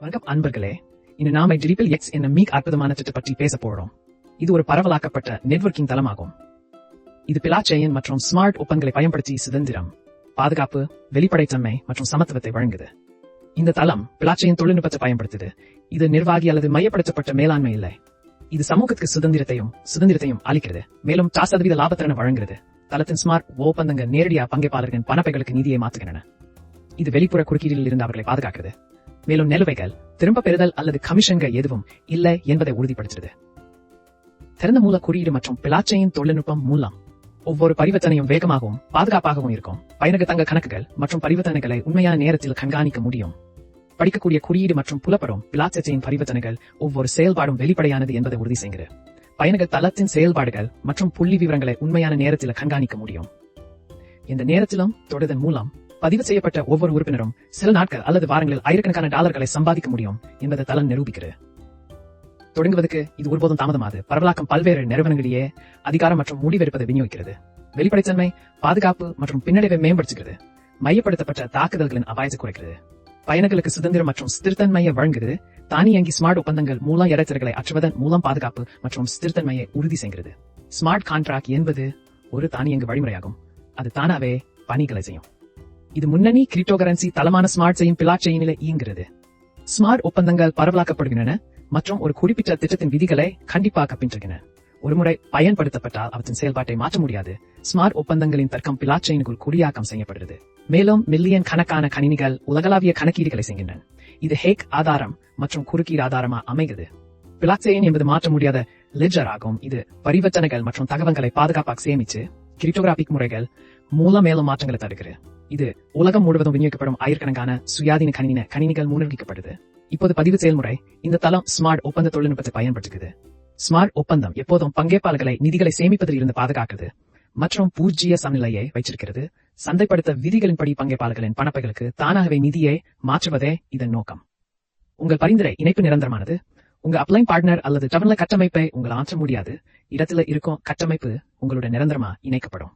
வணக்கம் அன்பர்களே. இன்று நாம டிஜிட்டல் எக்ஸ் என்ற மிக அற்புதமான திட்டத்தை பற்றி பேச போறோம். இது ஒரு பரவலாக்கப்பட்ட நெட்வொர்க்கிங் தளமாகும். இது பிளாச்செயின் மற்றும் ஸ்மார்ட் ஒப்பந்தங்களை பயன்படுத்தி சுதந்திரம் பாதுகாப்பு வெளிப்படைத்தன்மை மற்றும் சமத்துவத்தை வழங்குது. இந்த தளம் பிளாச்செயின் தொழில்நுட்பத்தை பயன்படுத்துது. இது நிர்வாகி அல்லது மையப்படுத்தப்பட்ட மேலாண்மை இல்லை. இது சமூகத்துக்கு சுதந்திரத்தையும் சுதந்திரத்தையும் அளிக்கிறது. மேலும் டா சதவீத லாபத்திறனை வழங்குகிறது. தளத்தின் ஸ்மார்ட் ஒப்பந்தங்கள் நேரடியா பங்கேற்பாளர்களின் பணப்பைகளுக்கு நிதியை மாற்றுகின்றன. இது வெளிப்புற குறுக்கீடுகளில் இருந்து அவர்களை பாதுகாக்கிறது. மேலும் நிலுவைகள் திரும்ப பெறுதல் அல்லது கமிஷன்கள் எதுவும் இல்லை என்பதை உறுதிப்படுத்துகிறது. திறந்த மூல குறியீடு மற்றும் பிளாச்சையின் தொழில்நுட்பம் மூலம் ஒவ்வொரு பரிவர்த்தனையும் வேகமாகவும் பாதுகாப்பாகவும் இருக்கும். பயனக தங்க கணக்குகள் மற்றும் பரிவர்த்தனைகளை உண்மையான நேரத்தில் கண்காணிக்க முடியும். படிக்கக்கூடிய குறியீடு மற்றும் புலப்படும் பிளாச்சையின் பரிவர்த்தனைகள் ஒவ்வொரு செயல்பாடும் வெளிப்படையானது என்பதை உறுதி செய்கிறது. பயணக தளத்தின் செயல்பாடுகள் மற்றும் புள்ளி விவரங்களை உண்மையான நேரத்தில் கண்காணிக்க முடியும். இந்த நேரத்திலும் தொடர்தன் மூலம் பதிவு செய்யப்பட்ட ஒவ்வொரு உறுப்பினரும் சில நாட்கள் அல்லது வாரங்களில் ஆயிரக்கணக்கான டாலர்களை சம்பாதிக்க முடியும் என்பதை தலன் நிரூபிக்கிறது தொடங்குவதற்கு இது ஒருபோதும் தாமதமாது பரவலாக்கம் பல்வேறு நிறுவனங்களிலேயே அதிகாரம் மற்றும் முடிவெடுப்பதை விநியோகிக்கிறது. வெளிப்படைத்தன்மை பாதுகாப்பு மற்றும் பின்னடைவை மேம்படுத்துகிறது. மையப்படுத்தப்பட்ட தாக்குதல்களின் அபாயத்தை குறைக்கிறது. பயணங்களுக்கு சுதந்திரம் மற்றும் ஸ்திரத்தன்மையை வழங்குகிறது. தானியங்கி ஸ்மார்ட் ஒப்பந்தங்கள் மூலம் இடைத்தரகளை அற்றுவதன் மூலம் பாதுகாப்பு மற்றும் ஸ்திரத்தன்மையை உறுதி செய்கிறது. ஸ்மார்ட் கான்ட்ராக்ட் என்பது ஒரு தானியங்கு வழிமுறையாகும். அது தானாவே பணிகளை செய்யும். இது முன்னணி கிரிப்டோகரன்சி தளமான ஸ்மார்ட் செய்யும் பிளாக் செயினில இயங்குகிறது. ஸ்மார்ட் ஒப்பந்தங்கள் பரவலாக்கப்படுகின்றன மற்றும் ஒரு குறிப்பிட்ட திட்டத்தின் விதிகளை கண்டிப்பாக பின்பற்றுகின்றன ஒருமுறை பயன்படுத்தப்பட்டால் அவற்றின் செயல்பாட்டை மாற்ற முடியாது. ஸ்மார்ட் ஒப்பந்தங்களின் தர்க்கம் பிளாக் செயினுக்குள் குறியாக்கம் செய்யப்படுகிறது. மேலும் மில்லியன் கணக்கான கணினிகள் உலகளாவிய கணக்கீடுகளை செய்கின்றன. இது ஹேக் ஆதாரம் மற்றும் குறுக்கீடு ஆதாரமா அமைகிறது. பிளாக் செயின் என்பது மாற்ற முடியாத லெஜர் ஆகும். இது பரிவர்த்தனைகள் மற்றும் தகவல்களை பாதுகாப்பாக சேமிச்சு கிரிப்டோகிராபிக் முறைகள் மூலம் மேலும் மாற்றங்களை தடுக்கிறது. இது உலகம் முழுவதும் விநியோகிக்கப்படும் ஆயிரக்கணக்கான சுயாதீன கணினி கணினிகள் முன்னெடுக்கப்படுது இப்போது பதிவு செயல்முறை இந்த தளம் ஸ்மார்ட் ஒப்பந்த தொழில்நுட்பத்தை பயன்படுத்துகிறது. ஸ்மார்ட் ஒப்பந்தம் எப்போதும் பங்கேற்பாளர்களை நிதிகளை சேமிப்பதில் இருந்து பாதுகாக்கிறது மற்றும் பூஜ்ஜிய சமநிலையை வைச்சிருக்கிறது சந்தைப்படுத்த விதிகளின்படி பங்கேற்பாளர்களின் பணப்பைகளுக்கு தானாகவே நிதியை மாற்றுவதே இதன் நோக்கம். உங்கள் பரிந்துரை இணைப்பு நிரந்தரமானது. உங்க அப்ளைன் பார்ட்னர் அல்லது டவர்ல கட்டமைப்பை உங்கள் ஆற்ற முடியாது. இடத்துல இருக்கும் கட்டமைப்பு உங்களுடைய நிரந்தரமா இணைக்கப்படும்.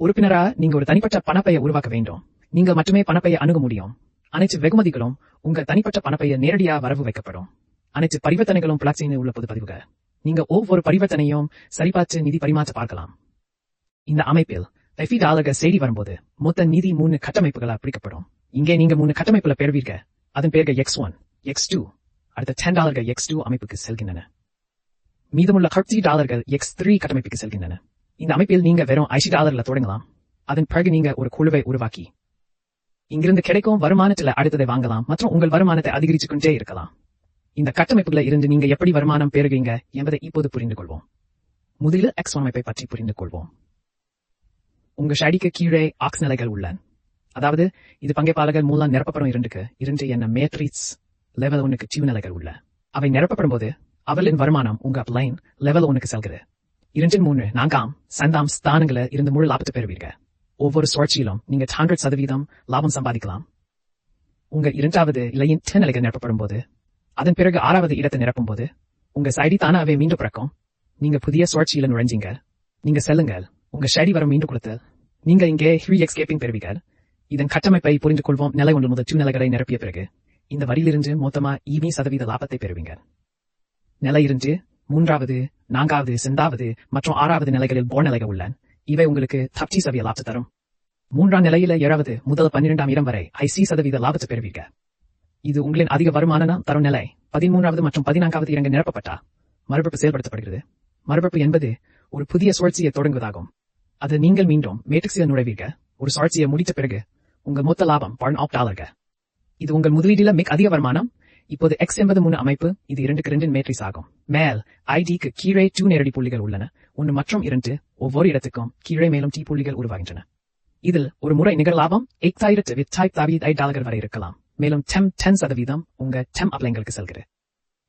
உறுப்பினரா நீங்க ஒரு தனிப்பட்ட பணப்பையை உருவாக்க வேண்டும். நீங்க மட்டுமே பணப்பையை அணுக முடியும். அனைத்து வெகுமதிகளும் உங்கள் தனிப்பட்ட பணப்பையை நேரடியா வரவு வைக்கப்படும். அனைத்து பரிவர்த்தனைகளும் பிளாக்செயினில் உள்ள பொது பதிவுகள் நீங்க ஒவ்வொரு பரிவர்த்தனையும் சரிபார்த்து நிதி பரிமாற்ற பார்க்கலாம். இந்த அமைப்பில் எஃபி டாலர்கள் செய்தி வரும்போது மொத்த நிதி மூணு கட்டமைப்புகளா பிடிக்கப்படும் இங்கே நீங்க மூணு கட்டமைப்புல பெறுவீங்க அதன் பேர்கள் எக்ஸ் ஒன் எக்ஸ் டூ அடுத்த டென் டாலர்கள் எக்ஸ் டூ அமைப்புக்கு செல்கின்றன. மீதமுள்ள கட்சி டாலர்கள் எக்ஸ் த்ரீ கட்டமைப்புக்கு செல்கின்றன. இந்த அமைப்பில் நீங்க வெறும் ஐசி டாலர்ல தொடங்கலாம். அதன் பிறகு நீங்க ஒரு குழுவை உருவாக்கி இங்கிருந்து கிடைக்கும் வருமானத்துல அடுத்ததை வாங்கலாம் மற்றும் உங்கள் வருமானத்தை அதிகரிச்சு கொண்டே இருக்கலாம். இந்த கட்டமைப்புகளை இருந்து நீங்க எப்படி வருமானம் பெறுவீங்க என்பதை இப்போது புரிந்து கொள்வோம் முதலில் எக்ஸ் அமைப்பை பற்றி புரிந்து கொள்வோம் உங்க ஷடிக்கு கீழே ஆக்ஸ் நிலைகள் உள்ளன அதாவது இது பங்கேற்பாளர்கள் மூலம் நிரப்பப்படும் இரண்டுக்கு இரண்டு என்ன மேட்ரிக்ஸ் லெவல் ஒன்னுக்கு டியூ நிலைகள் உள்ள. அவை நிரப்பப்படும் போது அவளின் வருமானம் உங்க லைன் லெவல் ஒன்னுக்கு செல்கிறது. இரண்டு மூன்று நான்காம் சந்தாம் ஸ்தானங்கள இருந்து முழு லாபத்தை பெறுவீர்கள். ஒவ்வொரு சுழற்சியிலும் நீங்க ஹண்ட்ரட் சதவீதம் லாபம் சம்பாதிக்கலாம். உங்க இரண்டாவது இலையின் நிலைகள் நிரப்பப்படும் போது அதன் பிறகு ஆறாவது இடத்தை நிரப்பும் போது உங்க சைடி தானாவே மீண்டும் பிறக்கும். நீங்க புதிய சுழற்சியில நுழைஞ்சீங்க நீங்க செல்லுங்கள். உங்க ஷைடி வரம் மீண்டும் கொடுத்து நீங்க இங்கே ஹியூ எக்ஸ்கேப்பிங் பெறுவீர்கள். இதன் கட்டமைப்பை புரிந்து கொள்வோம் நிலை ஒன்று முதல் டூ நிலைகளை நிரப்பிய பிறகு இந்த வரியிலிருந்து மொத்தமா ஈவி சதவீத லாபத்தை பெறுவீங்க நிலை இருந்து மூன்றாவது நான்காவது செந்தாவது மற்றும் ஆறாவது நிலைகளில் போர் நிலைகள் உள்ளன. இவை உங்களுக்கு தப்டி சவிய லாபத்தை தரும். மூன்றாம் நிலையில ஏழாவது முதல் பன்னிரெண்டாம் இடம் வரை ஐசி சதவீத லாபத்தை பெறுவீங்க. இது உங்களின் அதிக வருமானம் தரும் நிலை. பதிமூன்றாவது மற்றும் பதினான்காவது இடங்கள் நிரப்பப்பட்டா மறுபிறப்பு செயல்படுத்தப்படுகிறது. மறுபிறப்பு என்பது ஒரு புதிய சுழற்சியை தொடங்குவதாகும். அது நீங்கள் மீண்டும் மேட்ரிக்ஸில் நுழைவீங்க. ஒரு சுழற்சியை முடித்த பிறகு உங்கள் மொத்த லாபம் பர்ன் ஆஃப் டாலர்கள் இது உங்கள் முதலீட்டில மிக அதிக வருமானம் இப்போது எக்ஸ் என்பது மூணு அமைப்பு இது இரண்டுக்கு ரெண்டு மேட்ரிஸ் ஆகும். மேல் ஐடிக்கு கீழே டூ நேரடி புள்ளிகள் உள்ளன. ஒன்று மற்றும் இரண்டு ஒவ்வொரு இடத்துக்கும் கீழே மேலும் டி புள்ளிகள் உருவாகின்றன. இதில் ஒரு முறை நிகர் லாபம் எட்டாயிரத்து வித்தாய் தாவி ஐ டாலர்கள் வரை இருக்கலாம். மேலும் டெம் டென் சதவீதம் உங்க டெம் அப்ளைங்களுக்கு செல்கிறது.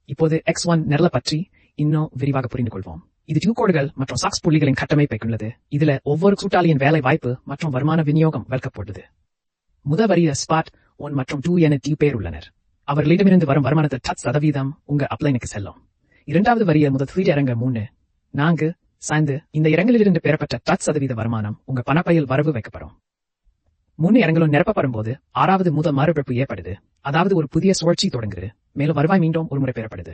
இப்போது எக்ஸ் ஒன் நிரல பற்றி இன்னும் விரிவாக புரிந்து கொள்வோம் இது டியூ கோடுகள் மற்றும் சாக்ஸ் புள்ளிகளின் கட்டமைப்பை கொண்டது. இதுல ஒவ்வொரு கூட்டாளியின் வேலை வாய்ப்பு மற்றும் வருமான விநியோகம் வளர்க்கப்பட்டது முத வரிய ஸ்பாட் ஒன் மற்றும் டூ என டி பேர் உள்ளனர். அவர்களிடமிருந்து வரும் வருமானத்தை டச் சதவீதம் உங்க அப்ளைனுக்கு செல்லும். இரண்டாவது வரிய முதல் த்ரீ இறங்க மூணு நான்கு சாய்ந்து இந்த இடங்களிலிருந்து பெறப்பட்ட டச் சதவீத வருமானம் உங்க பணப்பையில் வரவு வைக்கப்படும். மூணு இடங்களும் நிரப்பப்படும் போது ஆறாவது முதல் மறுபிறப்பு ஏற்படுது. அதாவது ஒரு புதிய சுழற்சி தொடங்குது. மேலும் வருவாய் மீண்டும் ஒரு முறை பெறப்படுது.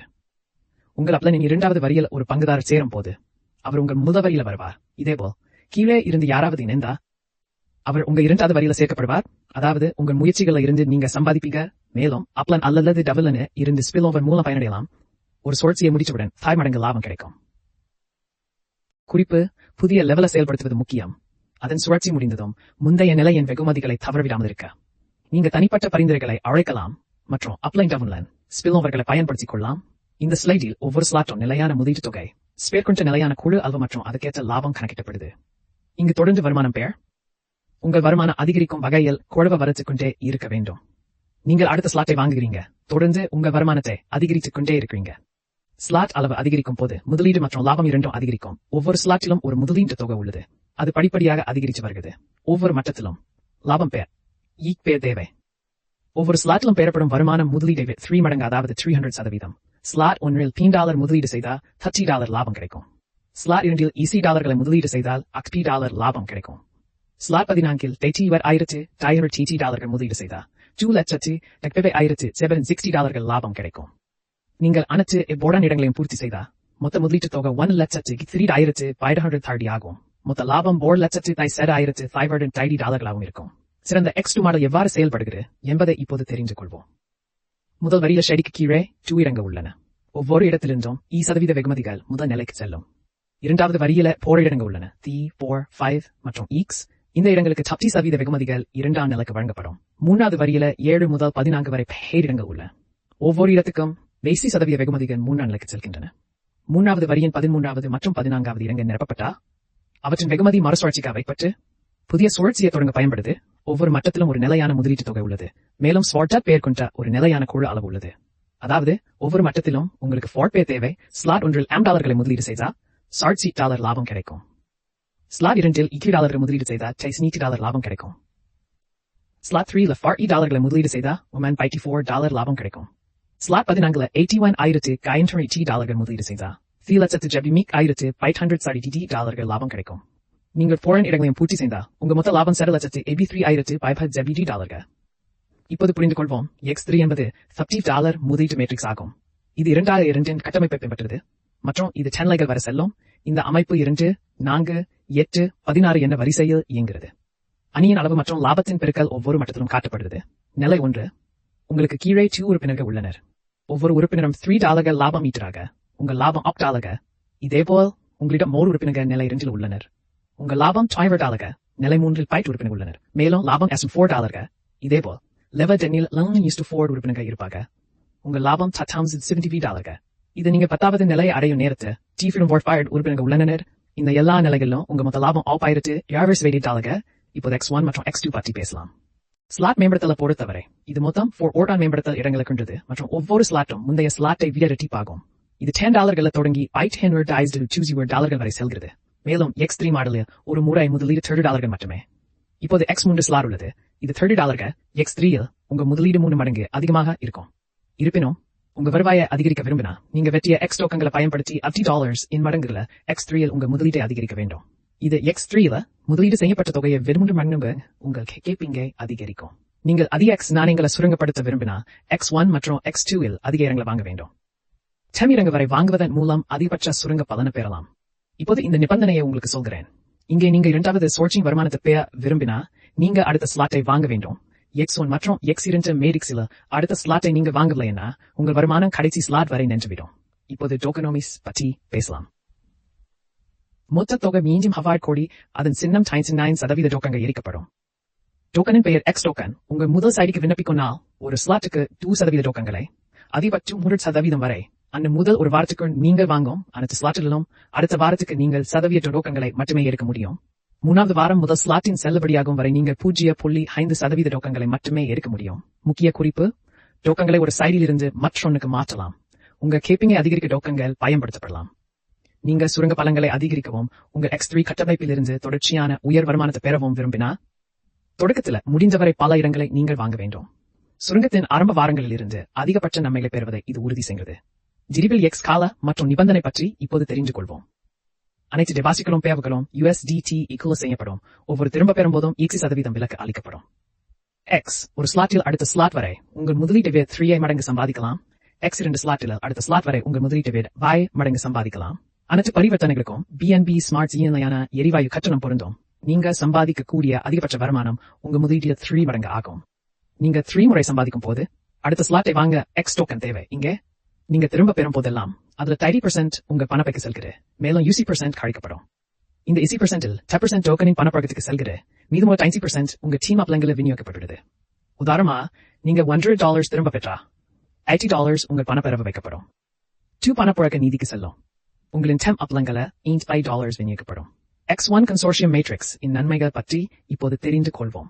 உங்கள் அப்ளைனின் இரண்டாவது வரியில் ஒரு பங்குதாரர் சேரும் போது அவர் உங்கள் முதல் வரியில வருவார். இதேபோல் கீழே இருந்து யாராவது இணைந்தா அவர் உங்க இரண்டாவது வரியில சேர்க்கப்படுவார். அதாவது உங்கள் முயற்சிகளில் இருந்து நீங்க சம்பாதிப்பீங்க. மேலும் அப்ளன் அல்லது டபுள்னு இருந்து ஸ்பில் ஓவர் மூலம் பயனடையலாம். ஒரு சுழற்சியை முடிச்சவுடன் தாய் மடங்கு லாபம் கிடைக்கும். குறிப்பு புதிய லெவலை செயல்படுத்துவது முக்கியம். அதன் சுழற்சி முடிந்ததும் முந்தைய நிலையின் வெகுமதிகளை தவறவிடாமல் இருக்க. நீங்க தனிப்பட்ட பரிந்துரைகளை அழைக்கலாம் மற்றும் அப்ளைன் டவுன்லைன் ஸ்பில் ஓவர்களை பயன்படுத்திக் கொள்ளலாம். இந்த ஸ்லைடில் ஒவ்வொரு ஸ்லாட்டும் நிலையான முதலீட்டு தொகை ஸ்பேர் கொண்ட நிலையான குழு அளவு மற்றும் அதுக்கேற்ற லாபம் கணக்கிடப்படுது. இங்கு தொடர்ந்து வருமானம் பெயர் உங்கள் வருமானம் அதிகரிக்கும் வகையில் குழவ வரத்துக் கொண்டே இருக்க வேண்டும். நீங்கள் அடுத்த ஸ்லாட்டை வாங்குகிறீங்க. தொடர்ந்து உங்க வருமானத்தை அதிகரித்துக் கொண்டே இருக்கிறீங்க. ஸ்லாட் அளவு அதிகரிக்கும் போது முதலீடு மற்றும் லாபம் இரண்டும் அதிகரிக்கும். ஒவ்வொரு ஸ்லாட்டிலும் ஒரு முதலீட்டு தொகை உள்ளது. அது படிப்படியாக அதிகரித்து வருகிறது. ஒவ்வொரு மட்டத்திலும் லாபம் பெயர் ஈக் பேர் தேவை. ஒவ்வொரு ஸ்லாட்டிலும் பெறப்படும் வருமானம் முதலீடை த்ரீ மடங்கு அதாவது த்ரீ ஹண்ட்ரட் சதவீதம். ஸ்லாட் ஒன்றில் பீன் டாலர் முதலீடு செய்தால் தர்ட்டி டாலர் லாபம் கிடைக்கும். ஸ்லாட் இரண்டில் இசி டாலர்களை முதலீடு செய்தால் அக்பி டாலர் லாபம் கிடைக்கும். ஸ்லாட் பதினான்கில் டெய்டிவர் ஆயிரத்து டாயர் டிடி டாலர்கள் முதலீடு செய்தால் டூ லட்சத்து டெக்பெவை ஆயிரத்து செவன் சிக்ஸ்டி டாலர்கள் லாபம் கிடைக்கும். நீங்கள் அனைத்து போர்டான் இடங்களையும் பூர்த்தி செய்தால் மொத்த முதலீட்டு தொகை ஒன் லட்சத்து த்ரீ ஆயிரத்து ஃபைவ் ஹண்ட்ரட் தேர்ட்டி ஆகும். மொத்த லாபம் போர் லட்சத்து தை செட் ஆயிரத்து ஃபைவ் ஹண்ட்ரட் தேர்ட்டி டாலர்களாகவும் இருக்கும். சிறந்த எக்ஸ் டூ மாடல் எவ்வாறு செயல்படுகிறது என்பதை இப்போது தெரிந்து கொள்வோம். முதல் வரியில ஷெடிக்கு கீழே டூ இடங்க உள்ளன. ஒவ்வொரு இடத்திலிருந்தும் இ சதவீத வெகுமதிகள் முதல் நிலைக்கு செல்லும். இரண்டாவது வரியில போர் இடங்க உள்ளன. தி போர் ஃபைவ் மற்றும் ஈக்ஸ் இந்த இடங்களுக்கு சப்தி சதவீத வெகுமதிகள் இரண்டாம் நிலைக்கு வழங்கப்படும். மூன்றாவது வரியில ஏழு முதல் பதினான்கு வரை பேரிடங்கள் உள்ள. ஒவ்வொரு இடத்துக்கும் பேசி சதவீத வெகுமதிகள் மூன்றாம் நிலைக்கு செல்கின்றன. மூன்றாவது வரியின் பதிமூன்றாவது மற்றும் பதினான்காவது இடங்கள் நிரப்பப்பட்டா? அவற்றின் வெகுமதி மறுசுழற்சிக்கு வைப்பட்டு புதிய சுழற்சியை தொடங்க பயன்படுது. ஒவ்வொரு மட்டத்திலும் ஒரு நிலையான முதலீட்டு தொகை உள்ளது. மேலும் ஸ்வாட்டாட் பெயர் கொண்ட ஒரு நிலையான குழு அளவு உள்ளது. அதாவது ஒவ்வொரு மட்டத்திலும் உங்களுக்கு ஃபார்ட் பே தேவை. ஸ்லாட் ஒன்றில் ஆம் டாலர்களை முதலீடு செய்தா சாட்சி சீட் டாலர் லாபம் கிடைக்கும். ஸ்லாட் இரண்டில் இக்யூ டாலர்கள் முதலீடு செய்தா சைஸ் நீட்டு டாலர் லாபம் கிடைக்கும். ஸ்லாட் த்ரீல ஃபார்ட்டி டாலர்களை முதலீடு செய்தா ஒமன் பைட்டி ஃபோர் டாலர் லாபம் கிடைக்கும். ஸ்லாட் பதினான்குல எயிட்டி ஒன் ஆயிரத்து கைன்டரி டி டாலர்கள் முதலீடு செய்தா த்ரீ லட்சத்து ஜபி மீக் ஆயிரத்து ஃபைவ் ஹண்ட்ரட் சாரி டி டாலர்கள் லாபம் கிடைக்கும். நீங்கள் போரன் இடங்களையும் பூர்த்தி செய்தா உங்க மொத்த லாபம் செர லட்சத்து எபி த்ரீ ஆயிரத்து ஃபைவ் ஹட் ஜபி டி டாலர்கள். இப்போது புரிந்து கொள்வோம் எக்ஸ் த்ரீ என்பது சப்டி டாலர் முதலீட்டு மேட்ரிக்ஸ் ஆகும். இது இரண்டாயிரம் இரண்டின் கட்டமைப்பை பின்பற்றுது. மற்றும் இது சென்னைகள் வர செல்லும். இந்த அமைப்பு இரண்டு நான்கு எட்டு பதினாறு என்ற வரிசையில் இயங்குகிறது. அணியின் அளவு மற்றும் லாபத்தின் பெருக்கல் ஒவ்வொரு மட்டத்திலும் காட்டப்படுகிறது. நிலை ஒன்று. உங்களுக்கு கீழே டூ உறுப்பினர்கள் உள்ளனர். ஒவ்வொரு உறுப்பினரும் த்ரீ டாலர்கள் லாபம் ஈட்டராக உங்கள் லாபம் ஆப் டாலக இதேபோல் உங்களிடம் மோர் உறுப்பினர்கள் நிலை இரண்டில் உள்ளனர். உங்கள் லாபம் டாய்வர் டாலக நிலை மூன்றில் பைட் உறுப்பினர் உள்ளனர். மேலும் லாபம் எஸ் ஃபோர் டாலர்க இதேபோல் லெவல் டென்னில் லெவன் யூஸ் டு ஃபோர் உறுப்பினர்கள் இருப்பாங்க. உங்கள் லாபம் தட்டாம்ஸ் செவன்டி வி டாலர்க இது நீங்க பத்தாவது நிலை அடையும் நேரத்தை டி ஃபிரம் ஃபோர் உறுப்பினர்கள் உள்ளனர். இந்த எல்லா நிலைகளிலும் உங்க மொத்த லாபம் ஆப் ஆயிரத்து ஏழு வெயிட்டி இப்போது எக்ஸ் ஒன் மற்றும் எக்ஸ் டூ பற்றி பேசலாம். ஸ்லாட் மேம்படுத்தலை பொறுத்தவரை இது மொத்தம் ஃபோர் ஓட்டான் மேம்படுத்தல் இடங்களுக்குன்றது மற்றும் ஒவ்வொரு ஸ்லாட்டும் முந்தைய ஸ்லாட்டை விட இது டென் டாலர்களை தொடங்கி ஐட் ஹென்வர்ட் ஐஸ்டு சூஸ் யுவர் டாலர்கள் வரை செல்கிறது. மேலும் எக்ஸ் த்ரீ மாடலில் ஒரு முறை முதலீடு தேர்டு டாலர்கள் மட்டுமே. இப்போது எக்ஸ் மூன்று ஸ்லாட் உள்ளது. இது தேர்டு டாலர்கள் எக்ஸ் த்ரீயில் உங்க முதலீடு மூணு மடங்கு அதிகமாக இருக்கும். இருப்பினும் உங்க வருவாயை அதிகரிக்க விரும்பினா நீங்க வெற்றிய எக்ஸ் டோக்கங்களை பயன்படுத்தி அப்டி டாலர்ஸ் இன் மடங்குகளை எக்ஸ் த்ரீயில் உங்க முதலீட்டை அதிகரிக்க வேண்டும். இது எக்ஸ் த்ரீல முதலீடு செய்யப்பட்ட தொகையை வெறுமூன்று மண்ணுங்க உங்கள் கேப்பிங்கை அதிகரிக்கும். நீங்கள் அதிக எக்ஸ் நாணயங்களை சுரங்கப்படுத்த விரும்பினா எக்ஸ் ஒன் மற்றும் எக்ஸ் டூவில் அதிக இடங்களை வாங்க வேண்டும். செமிரங்க வரை வாங்குவதன் மூலம் அதிகபட்ச சுரங்க பலனை பெறலாம். இப்போது இந்த நிபந்தனையை உங்களுக்கு சொல்கிறேன். இங்கே நீங்க இரண்டாவது சோர்ச்சிங் வருமானத்தை பெற விரும்பினா நீங்க அடுத்த ஸ்லாட்டை வாங்க வேண்டும். எக்ஸ் ஒன் மற்றும் எக்ஸ் இரண்டு மேடிக்ஸில் அடுத்த ஸ்லாட்டை நீங்க வாங்கலைன்னா உங்கள் வருமானம் கடைசி ஸ்லாட் வரை நின்றுவிடும். இப்போது டோக்கனோமிஸ் பற்றி பேசலாம். மொத்த தொகை மீண்டும் ஹவாய் கோடி அதன் சின்னம் டைன்ஸ் நைன் சதவீத டோக்கங்கள் எரிக்கப்படும். டோக்கனின் பெயர் எக்ஸ் டோக்கன். உங்கள் முதல் சைடுக்கு விண்ணப்பிக்கொன்னால் ஒரு ஸ்லாட்டுக்கு டூ சதவீத டோக்கங்களை அதிகபட்சம் மூன்று சதவீதம் வரை அந்த முதல் ஒரு வாரத்துக்கு நீங்கள் வாங்கும் அனைத்து ஸ்லாட்டிலும் அடுத்த வாரத்துக்கு நீங்கள் சதவீத டோக்கங்களை மட்டுமே எடுக்க முடியும். மூணாவது வாரம் முதல் ஸ்லாட்டின் செல்லுபடியாகும் வரை நீங்கள் பூஜ்ஜிய புள்ளி ஐந்து சதவீத டோக்கங்களை மட்டுமே எடுக்க முடியும். முக்கிய குறிப்பு டோக்கங்களை ஒரு சைடில் இருந்து மற்றொன்னுக்கு மாற்றலாம். உங்க கேப்பிங்கை அதிகரிக்க டோக்கங்கள் பயன்படுத்தப்படலாம். நீங்கள் சுரங்க பலங்களை அதிகரிக்கவும் உங்கள் எக்ஸ் த்ரீ கட்டமைப்பிலிருந்து தொடர்ச்சியான உயர் வருமானத்தை பெறவும் விரும்பினா தொடக்கத்துல முடிந்தவரை பல இடங்களை நீங்கள் வாங்க வேண்டும். சுரங்கத்தின் ஆரம்ப வாரங்களில் இருந்து அதிகபட்ச நன்மைகளை பெறுவதை இது உறுதி செய்கிறது. ஜிரிபிள் எக்ஸ் கால மற்றும் நிபந்தனை பற்றி இப்போது தெரிந்து கொள்வோம். அனைத்து டெபாசிட்களும் பேவுகளும் யூஎஸ்டிடி ஈக்குவல் செய்யப்படும். ஒவ்வொரு திரும்ப பெறும் போதும் ஈக்ஸி சதவீதம் விலக்கு அளிக்கப்படும். எக்ஸ் ஒரு ஸ்லாட்டில் அடுத்த ஸ்லாட் வரை உங்கள் முதலீட்டை த்ரீயை மடங்கு சம்பாதிக்கலாம். எக்ஸ் இரண்டு ஸ்லாட்டில் அடுத்த ஸ்லாட் வரை உங்கள் முதலீட்டு விட வாய் மடங்கு சம்பாதிக்கலாம். அனைத்து பரிவர்த்தனைகளுக்கும் பிஎன்பி ஸ்மார்ட் இணையான எரிவாயு கட்டணம் பொருந்தும். நீங்க சம்பாதிக்கக்கூடிய அதிகபட்ச வருமானம் உங்க முதலீட்டில் த்ரீ மடங்கு ஆகும். நீங்க த்ரீ முறை சம்பாதிக்கும் போது அடுத்த ஸ்லாட்டை வாங்க எக்ஸ் டோக்கன் தேவை. இங்கே நீங்க திரும்ப பெறும் போதெல்லாம் அதுல தேர்ட்டி பர்சன்ட் உங்க பணப்பைக்கு செல்கிறது மேலும் யூசி பர்சன்ட் கழிக்கப்படும் இந்த இசி பர்சன்டில் டென் பர்சன்ட் டோக்கனின் பணப்பழக்கத்துக்கு செல்கிறது மீதமுள்ள டைன்சி பர்சன்ட் உங்க டீம் அப்லங்களில் விநியோகிக்கப்படுகிறது. உதாரணமா நீங்க ஒன்றரை டாலர்ஸ் திரும்ப பெற்றா. எயிட்டி டாலர்ஸ் உங்க பணப்பெறவு வைக்கப்படும். டூ பணப்புழக்க நீதிக்கு செல்லும். உங்களின் டெம் அப்லங்களை இன்ட் ஃபைவ் டாலர்ஸ் விநியோகிக்கப்படும். எக்ஸ் ஒன் கன்சோர்ஷியம் மேட்ரிக்ஸ் இன் நன்மைகள் பற்றி இப்போது தெரிந்து கொள்வோம்.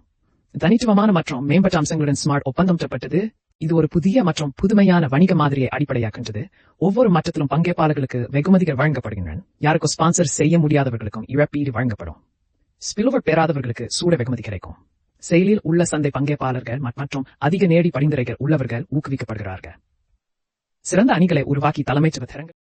தனித்துவமான மற்றும் மேம்பட்ட அம்சங்களுடன் ஸ்மார்ட் ஒப்பந்தம் பெறப்பட்டது இது ஒரு புதிய மற்றும் புதுமையான வணிக மாதிரியை அடிப்படையாக்கின்றது ஒவ்வொரு மட்டத்திலும் பங்கேற்பாளர்களுக்கு வெகுமதிகள் வழங்கப்படுகின்றன. யாருக்கும் ஸ்பான்சர் செய்ய முடியாதவர்களுக்கும் இழப்பீடு வழங்கப்படும். ஸ்பிலுவர் பெறாதவர்களுக்கு சூட வெகுமதி கிடைக்கும். செயலில் உள்ள சந்தை பங்கேற்பாளர்கள் மற்றும் அதிக நேடி பரிந்துரைகள் உள்ளவர்கள் ஊக்குவிக்கப்படுகிறார்கள். சிறந்த அணிகளை உருவாக்கி தலைமைத்துவ திறன்கள்